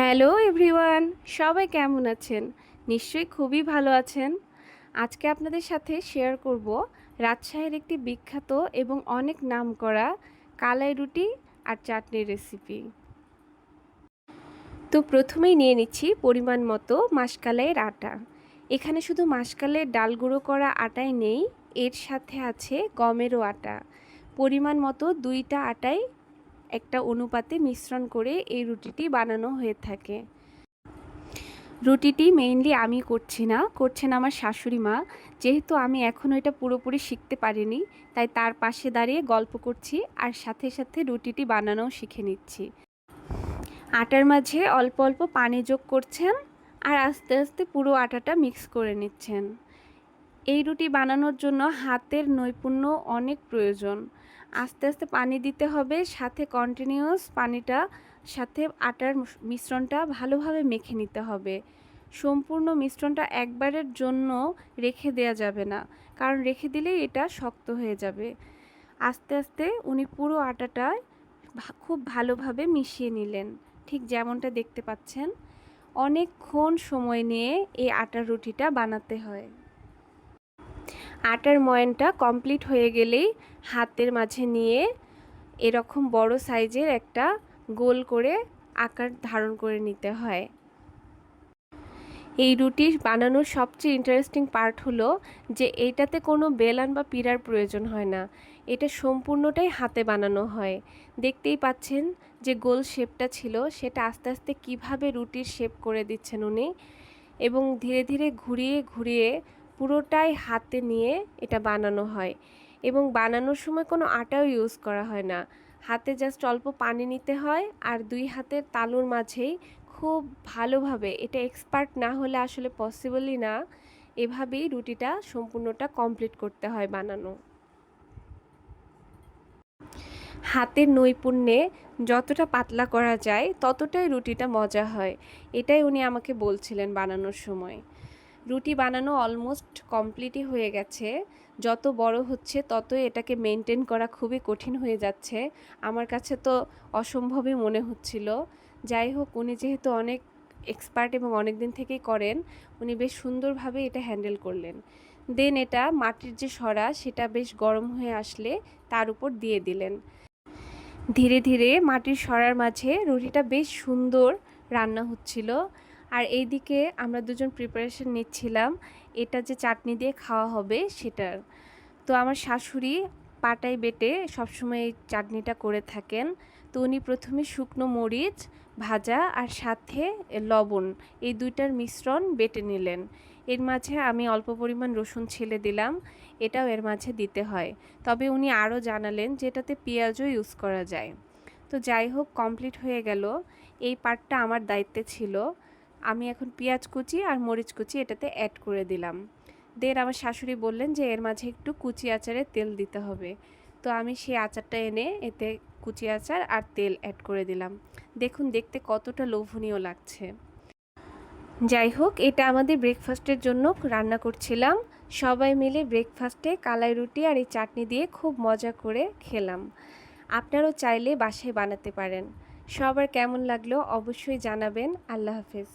Hello everyone, সবাই কেমন আছেন? নিশ্চয়ই খুবই ভালো আছেন। আজকে আপনাদের সাথে শেয়ার করব রাজশাহীর একটি বিখ্যাত এবং অনেক নামকরা কালাই রুটি আর চাটনির রেসিপি তো প্রথমেই নিয়ে নিচ্ছি পরিমাণ মতো মাসকালাইয়ের আটা। এখানে শুধু মাসকালের ডাল গুঁড়ো করা আটাই নেই, এর সাথে আছে গমেরও আটা। পরিমাণ মতো দুইটা আটাই একটা অনুপাতে মিশ্রণ করে এই রুটিটি বানানো হয়ে থাকে। রুটিটি মেইনলি আমি করছি না, করছেন আমার শাশুড়ি মা। যেহেতু আমি এখনও এটা পুরোপুরি শিখতে পারিনি, তাই তার পাশে দাঁড়িয়ে গল্প করছি আর সাথে সাথে রুটিটি বানানোও শিখে নিচ্ছি। আটার মাঝে অল্প অল্প পানি যোগ করছেন আর আস্তে আস্তে পুরো আটাটা মিক্স করে নিচ্ছেন। এই রুটি বানানোর জন্য হাতের নৈপুণ্য অনেক প্রয়োজন। আস্তে আস্তে পানি দিতে হবে, সাথে কন্টিনিউয়াস পানিটা, সাথে আটার মিশ্রণটা ভালোভাবে মেখে নিতে হবে। সম্পূর্ণ মিশ্রণটা একবারের জন্য রেখে দেয়া যাবে না, কারণ রেখে দিলেই এটা শক্ত হয়ে যাবে। আস্তে আস্তে উনি পুরো আটাটা খুব ভালোভাবে মিশিয়ে নিলেন, ঠিক যেমনটা দেখতে পাচ্ছেন। অনেকক্ষণ সময় নিয়ে এই আটার রুটিটা বানাতে হয়। আটার ময়নটা কমপ্লিট হয়ে গেলেই হাতের মাঝে নিয়ে এরকম বড় সাইজের একটা গোল করে আকার ধারণ করে নিতে হয়। এই রুটি বানানোর সবচেয়ে ইন্টারেস্টিং পার্ট হলো যে এইটাতে কোনো বেলান বা পিরার প্রয়োজন হয় না। এটা সম্পূর্ণটাই হাতে বানানো হয়। দেখতেই পাচ্ছেন যে গোল শেপটা ছিল, সেটা আস্তে আস্তে কীভাবে রুটির শেপ করে দিচ্ছেন উনি এবং ধীরে ধীরে ঘুরিয়ে ঘুরিয়ে পুরোটাই হাতে নিয়ে এটা বানানো হয় এবং বানানোর সময় কোনো আটাও ইউজ করা হয় না। হাতে জাস্ট অল্প পানি নিতে হয় আর দুই হাতের তালুর মাঝেই খুব ভালোভাবে, এটা এক্সপার্ট না হলে আসলে পসিবলই না, এভাবেই রুটিটা সম্পূর্ণটা কমপ্লিট করতে হয় বানানো। হাতের নৈপুণ্যে যতটা পাতলা করা যায় ততটাই রুটিটা মজা হয়, এটাই উনি আমাকে বলছিলেন বানানোর সময়। রুটি বানানো অলমোস্ট কমপ্লিটই হয়ে গেছে। যত বড় হচ্ছে ততই এটাকে মেনটেন করা খুবই কঠিন হয়ে যাচ্ছে। আমার কাছে তো অসম্ভবই মনে হচ্ছিল। যাই হোক, উনি যেহেতু অনেক এক্সপার্ট এবং অনেক দিন থেকেই করেন, উনি বেশ সুন্দরভাবে এটা হ্যান্ডেল করলেন। দেন এটা মাটির যে সরা, সেটা বেশ গরম হয়ে আসলে তার উপর দিয়ে দিলেন। ধীরে ধীরে মাটির সরার মাঝে রুটিটা বেশ সুন্দর রান্না হচ্ছিল। আর এইদিকে আমরা দুজন প্রিপারেশন নিচ্ছিলাম। এটা যে চাটনি দিয়ে খাওয়া হবে সেটার। তো আমার শাশুড়ি পাটায় বেটে সবসময় এই চাটনিটা করে থাকেন। তো উনি প্রথমে শুকনো মরিচ, ভাজা আর সাথে লবণ এই দুইটার মিশ্রণ বেটে নিলেন। এর মাঝে আমি অল্প পরিমাণ রসুন ছেলে দিলাম, এটাও এর মাঝে দিতে হয়। তবে উনি আরও জানালেন যে এটাতে পেঁয়াজও ইউজ করা যায়। তো যাই হোক কমপ্লিট হয়ে গেল। এই পার্টটা আমার দায়িত্বে ছিল। আমি এখন পেঁয়াজ কুচি আর মরিচ কুচি এটাতে অ্যাড করে দিলাম। দেন আমার শাশুড়ি বললেন যে এর মাঝে একটু কুচি আচারে তেল দিতে হবে। তো আমি সেই আচারটা এনে এতে কুচি আচার আর তেল অ্যাড করে দিলাম। দেখুন, দেখতে কতটা লোভনীয় লাগছে। যাই হোক, এটা আমাদের ব্রেকফাস্টের জন্য রান্না করছিলাম। সবাই মিলে ব্রেকফাস্টে কালাই রুটি আর এই চাটনি দিয়ে খুব মজা করে খেলাম। আপনারাও চাইলে বাসায় বানাতে পারেন। সবার কেমন লাগল অবশ্যই জানাবেন। আল্লাহ হাফেজ।